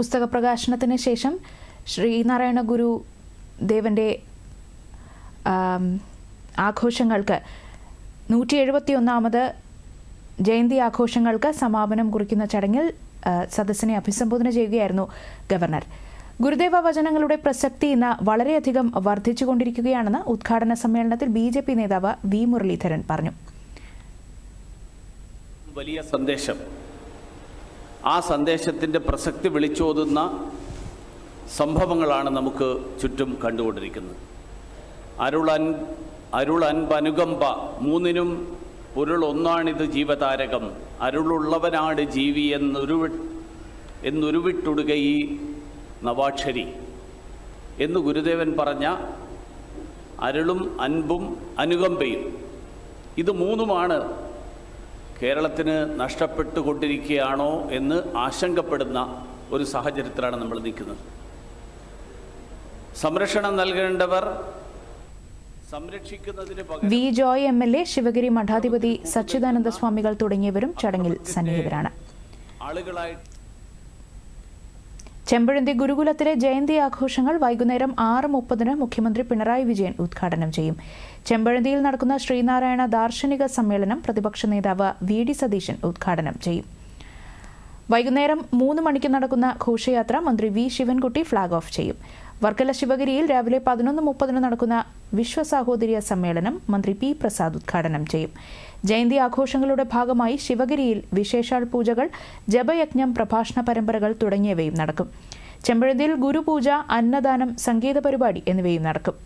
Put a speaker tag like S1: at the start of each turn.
S1: പുസ്തക പ്രകാശനത്തിന് ശേഷം ശ്രീനാരായണ ഗുരു ദേവന്റെ ആഘോഷങ്ങൾക്ക് നൂറ്റി എഴുപത്തി ഒന്നാമത് ജയന്തി ആഘോഷങ്ങൾക്ക് സമാപനം കുറിക്കുന്ന ചടങ്ങിൽ സദസ്സിനെ അഭിസംബോധന ചെയ്യുകയായിരുന്നു ഗവർണർ. ഗുരുദേവ വചനങ്ങളുടെ പ്രസക്തി ഇന്ന് വളരെയധികം വർദ്ധിച്ചുകൊണ്ടിരിക്കുകയാണെന്ന് ഉദ്ഘാടന സമ്മേളനത്തിൽ ബി ജെ പി നേതാവ് വി മുരളീധരൻ പറഞ്ഞു.
S2: വലിയ സന്ദേശം. ആ സന്ദേശത്തിന്റെ പ്രസക്തി വിളിച്ചോതുന്ന സംഭവങ്ങളാണ് നമുക്ക് ചുറ്റും കണ്ടുകൊണ്ടിരിക്കുന്നത്. അരുളൻ അരുളൻപനുകമ്പ മൂന്നിനും പൊരുളൊന്നാണിത് ജീവതാരകം. അരുളുള്ളവനാണ് ജീവി എന്നൊരുവി എന്നുരുവിട്ടുടുക ഈ നവാക്ഷരി. എന്ന് ഗുരുദേവൻ പറഞ്ഞ അരുളും അൻപും അനുകമ്പയും. ഇത് മൂന്നുമാണ് കേരളത്തിന് നഷ്ടപ്പെട്ടുകൊണ്ടിരിക്കുകയാണോ എന്ന് ആശങ്കപ്പെടുന്ന ഒരു സാഹചര്യത്തിലാണ് നമ്മൾ നിൽക്കുന്നത്. സംരക്ഷണം നൽകേണ്ടവർ
S1: V Joy M L A Sivagiri മഠാധിപതി Sachidananda സ്വാമികൾ തുടങ്ങിയവരും ചടങ്ങിൽ സന്നിഹിതരാണ്.
S2: ആളുകളായി
S1: ചെമ്പഴന്തി ഗുരുകുലത്തിലെ ജയന്തി ആഘോഷങ്ങൾ വൈകുന്നേരം ആറ് മുപ്പതിന് മുഖ്യമന്ത്രി പിണറായി വിജയൻ ഉദ്ഘാടനം ചെയ്യും. ചെമ്പഴന്തിയിൽ നടക്കുന്ന ശ്രീനാരായണ ദാർശനിക സമ്മേളനം പ്രതിപക്ഷ നേതാവ് വി ഡി സതീശൻ ഉദ്ഘാടനം ചെയ്യും. വൈകുന്നേരം മൂന്ന് മണിക്ക് നടക്കുന്ന ഘോഷയാത്ര മന്ത്രി വി ശിവൻകുട്ടി ഫ്ളാഗ് ഓഫ് ചെയ്യും. വർക്കല ശിവഗിരിയിൽ രാവിലെ പതിനൊന്ന് മുപ്പതിന് നടക്കുന്ന വിശ്വസാഹോദര്യ സമ്മേളനം മന്ത്രി പി പ്രസാദ് ഉദ്ഘാടനം ചെയ്യും. ജയന്തി ആഘോഷങ്ങളുടെ ഭാഗമായി ശിവഗിരിയിൽ വിശേഷാൽ പൂജകൾ ജപയജ്ഞം പ്രഭാഷണ പരമ്പരകൾ തുടങ്ങിയവയും നടക്കും. ചെമ്പഴന്തിയിൽ ഗുരുപൂജ അന്നദാനം സംഗീത പരിപാടി എന്നിവയും നടക്കും.